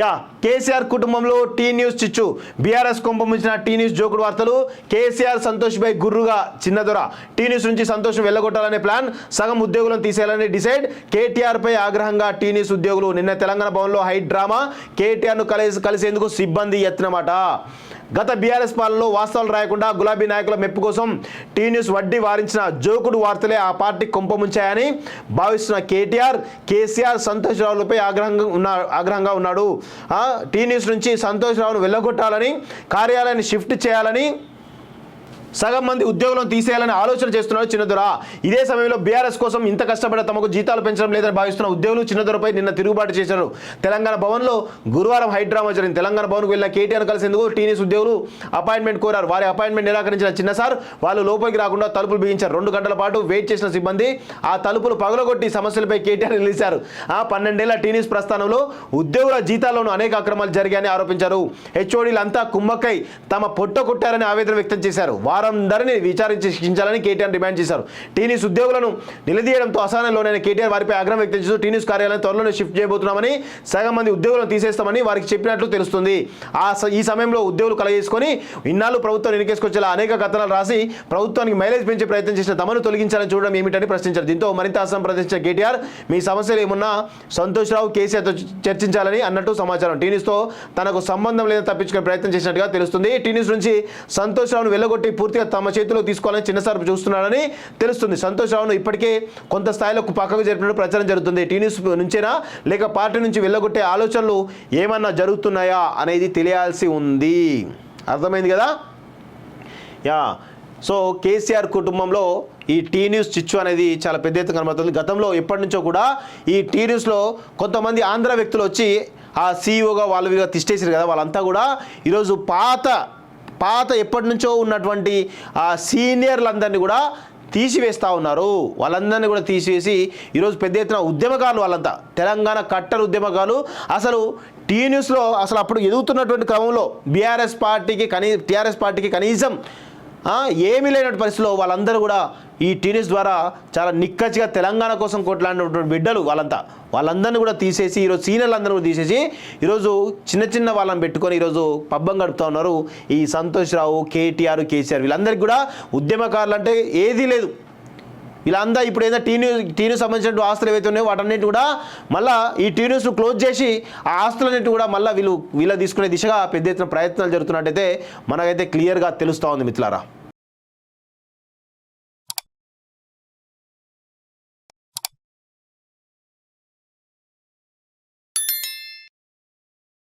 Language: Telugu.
యా కేసీఆర్ కుటుంబంలో టీ న్యూస్ చిచ్చు. బీఆర్ఎస్ కుంభమించిన టీ న్యూస్ జోకుడు వార్తలు కేసీఆర్ సంతోష్ బై గుర్రుగా చిన్నదొర టీ న్యూస్ నుంచి సంతోషం వెళ్ళగొట్టాలనే ప్లాన్ సగం ఉద్యోగులను తీసేయాలని డిసైడ్. కేటీఆర్ పై ఆగ్రహంగా టీ న్యూస్ ఉద్యోగులు నిన్న తెలంగాణ భవన్లో హై డ్రామా కేటీఆర్ను కలిసి కలిసేందుకు సిబ్బంది ఎత్తినమాట. గత బీఆర్ఎస్ పాలనలో వాస్తవాలు రాయకుండా గులాబీ నాయకుల మెప్పు కోసం టీ న్యూస్ వడ్డీ వారించిన జోకుడు వార్తలే ఆ పార్టీ కుంపముంచాయని భావిస్తున్న కేటీఆర్ కేసీఆర్ సంతోష్ రావులపై ఆగ్రహంగా ఉన్న ఆగ్రహంగా ఉన్నాడు. టీ న్యూస్ నుంచి సంతోష్ రావును వెళ్ళగొట్టాలని కార్యాలయాన్ని షిఫ్ట్ చేయాలని సగం మంది ఉద్యోగులను తీసేయాలని ఆలోచన చేస్తున్నారు చిన్నదొర. ఇదే సమయంలో బీఆర్ఎస్ కోసం ఇంత కష్టపడి తమకు జీతాలు పెంచడం లేదని భావిస్తున్న ఉద్యోగులు చిన్నదొరపై నిన్న తిరుగుబాటు చేశారు. తెలంగాణ భవన్లో గురువారం హైడ్రామా జరిగింది. తెలంగాణ భవన్కు వెళ్ళిన కేటీఆర్ కలిసేందుకు టీనీస్ ఉద్యోగులు అపాయింట్మెంట్ కోరారు. వారి అపాయింట్మెంట్ నిరాకరించిన చిన్న సార్ వాళ్ళు లోపలికి రాకుండా తలుపులు బిగించారు. రెండు గంటల పాటు వెయిట్ చేసిన సిబ్బంది ఆ తలుపులు పగలగొట్టి సమస్యలపై కేటీఆర్ నిలిచారు. ఆ పన్నెండేళ్ళ టీనీస్ ప్రస్థానంలో ఉద్యోగుల జీతాల్లోనూ అనేక అక్రమాలు జరిగాయని ఆరోపించారు. హెచ్ఓడీలు అంతా కుమ్మక్కై తమ పొట్ట కొట్టారని ఆవేదన వ్యక్తం చేశారు. వారు వారందరినీ విచారించి శిక్షించాలని కేటీఆర్ డిమాండ్ చేశారు. టీనీస్ ఉద్యోగులను నిలదీయడంతో అసహనంలోనైన కేటీఆర్ వారిపై ఆగ్రహం వ్యక్తం చేస్తూ టీనీస్ కార్యాలయం త్వరలోనే షిఫ్ట్ చేయబోతున్నామని సగం మంది ఉద్యోగులను తీసేస్తామని వారికి చెప్పినట్లు తెలుస్తుంది. ఆ స- ఈ సమయంలో ఉద్యోగులు కలగేసుకొని ఇన్నాళ్ళు ప్రభుత్వం వెనుకేసుకొచ్చేలా అనేక కథనాలు రాసి ప్రభుత్వానికి మైలేజ్ పెంచే ప్రయత్నం చేసిన తమను తొలగించాలని చూడడం ఏమిటని ప్రశ్నించారు. దీంతో మరింత అసహనం ప్రదర్శించిన కేటీఆర్ మీ సమస్యలు ఏమున్నా సంతోష్రావు కేసీఆర్తో చర్చించాలని అన్నట్టు సమాచారం. టీనీస్తో తనకు సంబంధం లేదని తప్పించుకునే ప్రయత్నం చేసినట్టుగా తెలుస్తుంది. టీనీస్ నుంచి సంతోష్ రావును పూర్తి పూర్తిగా తమ చేతిలో తీసుకోవాలని చిన్నసారి చూస్తున్నాడని తెలుస్తుంది. సంతోష్ రావును ఇప్పటికే కొంత స్థాయిలో పక్కకు జరిపినట్టు ప్రచారం జరుగుతుంది. టీనీస్ నుంచేనా? లేక పార్టీ నుంచి వెళ్ళగొట్టే ఆలోచనలు ఏమన్నా జరుగుతున్నాయా అనేది తెలియాల్సి ఉంది. అర్థమైంది కదా? యా. సో కేసీఆర్ కుటుంబంలో ఈ టీ న్యూస్ చిచ్చు అనేది చాలా పెద్ద ఎత్తున కనబడుతుంది. గతంలో ఎప్పటి నుంచో కూడా ఈ టీ న్యూస్లో కొంతమంది ఆంధ్ర వ్యక్తులు వచ్చి ఆ సీఈఓగా వాళ్ళు తిష్టేసారు కదా. వాళ్ళంతా కూడా ఈరోజు పాత పాత ఎప్పటి నుంచో ఉన్నటువంటి ఆ సీనియర్లందరినీ కూడా తీసివేస్తూ ఉన్నారు. వాళ్ళందరినీ కూడా తీసివేసి ఈరోజు పెద్ద ఎత్తున ఉద్యమకారులు వాళ్ళంతా తెలంగాణ కట్టర్ ఉద్యమకాలు అసలు టీ న్యూస్లో అసలు అప్పుడు ఎదుగుతున్నటువంటి క్రమంలో బీఆర్ఎస్ పార్టీకి కనీ టీఆర్ఎస్ పార్టీకి కనీసం ఏమీ లేనటువంటి పరిస్థితిలో వాళ్ళందరూ కూడా ఈ టీనిస్ ద్వారా చాలా నిక్కచ్చిగా తెలంగాణ కోసం కొట్లాడినటువంటి బిడ్డలు వాళ్ళంతా. వాళ్ళందరినీ కూడా తీసేసి ఈరోజు సీనియర్లు అందరూ కూడా తీసేసి ఈరోజు చిన్న చిన్న వాళ్ళని పెట్టుకొని ఈరోజు పబ్బం గడుపుతూ ఉన్నారు ఈ సంతోష్ రావు కేటీఆర్ కేసీఆర్ వీళ్ళందరికీ కూడా ఉద్యమకారులు అంటే ఏదీ లేదు. ఇలా అందా ఇప్పుడు ఏదైనా టీ న్యూస్ టీ న్యూస్ సంబంధించిన ఆస్తులు ఏవైతే ఉన్నాయో వాటన్నిటి కూడా మళ్ళీ ఈ టీ న్యూస్ క్లోజ్ చేసి ఆ ఆస్తులన్నిటి కూడా మళ్ళీ వీళ్ళు వీళ్ళ తీసుకునే దిశగా పెద్ద ఎత్తున ప్రయత్నాలు జరుగుతున్నట్టయితే మనకైతే క్లియర్గా తెలుస్తూ ఉంది మిత్రులారా.